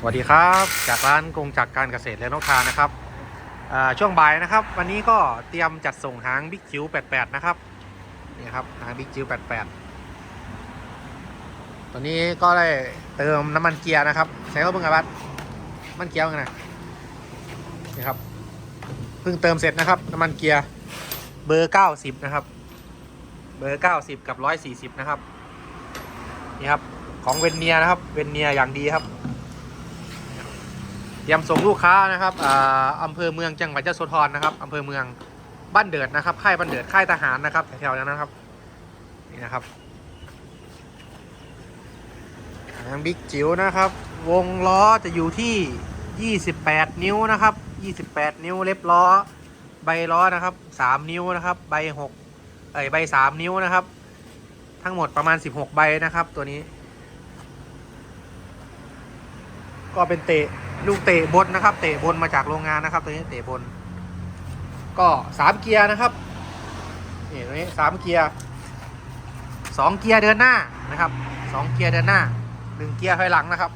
สวัสดีครับ จากร้านกงจักรการเกษตรและนกทานะครับช่วงบ่ายนะครับ วันนี้ก็เตรียมจัดส่งหางบิ๊กจิ๋ว88 นะครับนี่ครับหางบิ๊กจิ๋ว88 ตอนนี้ก็ได้เติมน้ำมันเกียร์นะครับใช้ก็เพิ่งไงบัดมันเกียร์กันนะนี่ครับเพิ่งเติมเสร็จนะครับน้ำมันเกียร์เบอร์ 90 นะครับ เบอร์ 90 กับ 140 นะครับนี่ครับของเวนเนียนะครับเวนเนียอย่างดีครับ รียมส่งลูกค้านะครับอ่าอำเภอเมืองจังหวัดยโสธรนะครับอำเภอเมืองบ้านเดือดนะครับ ค่ายบ้านเดือดค่ายทหารนะครับแถวๆนั้นนะครับนี่นะครับหางบิ๊กจิ๋วนะครับ วงล้อจะอยู่ที่ 28 นิ้วนะครับ 28 นิ้วเล็บล้อ ใบล้อนะครับ 3 นิ้วนะครับ ใบ6เอ้ยใบ 3 นิ้วนะครับ ทั้งหมดประมาณ 16 ใบนะครับ ตัวนี้ ก็เป็นเตะ ลูกเตะบนนะครับ เตะบนมาจากโรงงานนะครับ ตัวนี้เตะบน ก็สามเกียร์นะครับนี่ตัวนี้สามเกียร์สองเกียร์เดินหน้านะครับสองเกียร์เดินหน้าหนึ่งเกียร์ถอยหลังนะครับ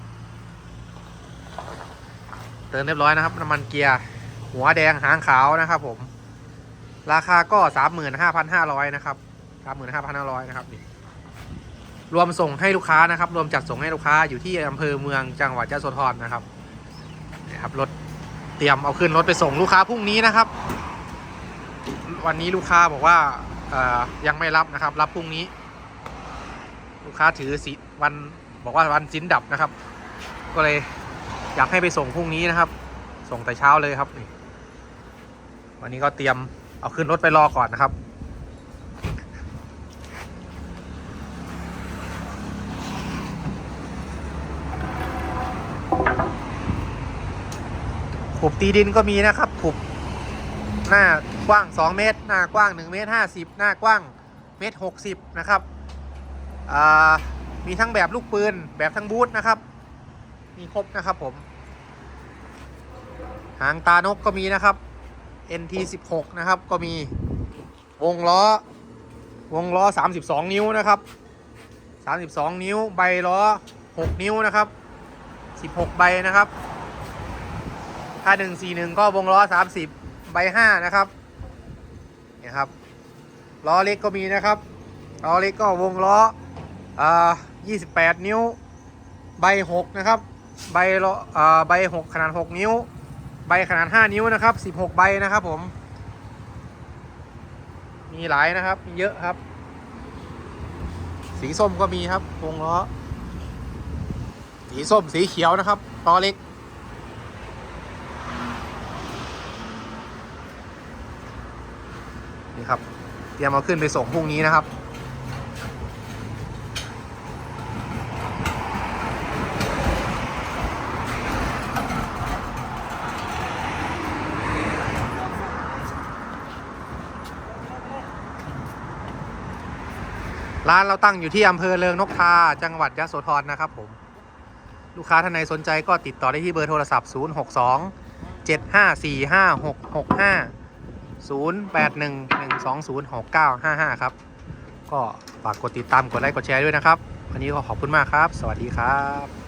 เติมเรียบร้อยนะครับน้ำมันเกียร์หัวแดงหางขาวนะครับ ผม ราคาก็สามหมื่นห้าพันห้าร้อยนะครับสามหมื่นห้าพันห้าร้อยนะครับนี่รวมส่งให้ลูกค้านะครับ รวมจัดส่งให้ลูกค้าอยู่ที่อำเภอเมืองจังหวัดยะโสธรนะครับ ครับ รถเตรียมเอาขึ้นรถไปส่งลูกค้าพรุ่งนี้นะครับ วันนี้ลูกค้าบอกว่าเออยังไม่รับนะครับ รับพรุ่งนี้ ลูกค้าถือสิวันบอกว่าวันสินดับนะครับ ก็เลยอยากให้ไปส่งพรุ่งนี้นะครับ ส่งแต่เช้าเลยครับ วันนี้ก็เตรียมเอาขึ้นรถไปรอก่อนนะครับ ขุบตีดินก็มีนะครับขุบหน้ากว้าง 2 เมตร หน้ากว้าง 1 เมตร 50 หน้ากว้างเมตร 60 นะครับมีทั้งแบบลูกปืนแบบทั้งบูทนะครับ มีครบนะครับผม หางตานกก็มีนะครับ NT 16นะครับก็มีวงล้อ วงล้อ 32 นิ้วนะครับ 32 นิ้ว ใบล้อ 6 นิ้วนะครับ 16 ใบนะครับ ถ้าหนึ่งสี่หนึ่งก็วงล้อสามสิบใบห้านะครับเนี่ยครับล้อเล็กก็มีนะครับล้อเล็กก็วงล้ออ่ายี่สิบแปดนิ้ว ใบหกนะครับ ใบล้ออ่าใบหกขนาดหกนิ้ว ใบขนาดห้านิ้วนะครับสิบหกใบนะครับผมมีหลายนะครับ มีเยอะครับ สีส้มก็มีครับวงล้อ สีส้มสีเขียวนะครับล้อเล็ก นี่ครับ เตรียมเอาขึ้นไปส่งพรุ่งนี้นะครับ ร้านเราตั้งอยู่ที่อำเภอเริงนกทา จังหวัดยะโสธรนะครับผม ลูกค้าท่านใดสนใจก็ติดต่อได้ที่เบอร์โทรศัพท์ 062 754 5665 0811206955 ครับ ก็ฝากกดติดตามกดไลค์กดแชร์ด้วยนะครับ วันนี้ก็ขอบคุณมากครับ สวัสดีครับ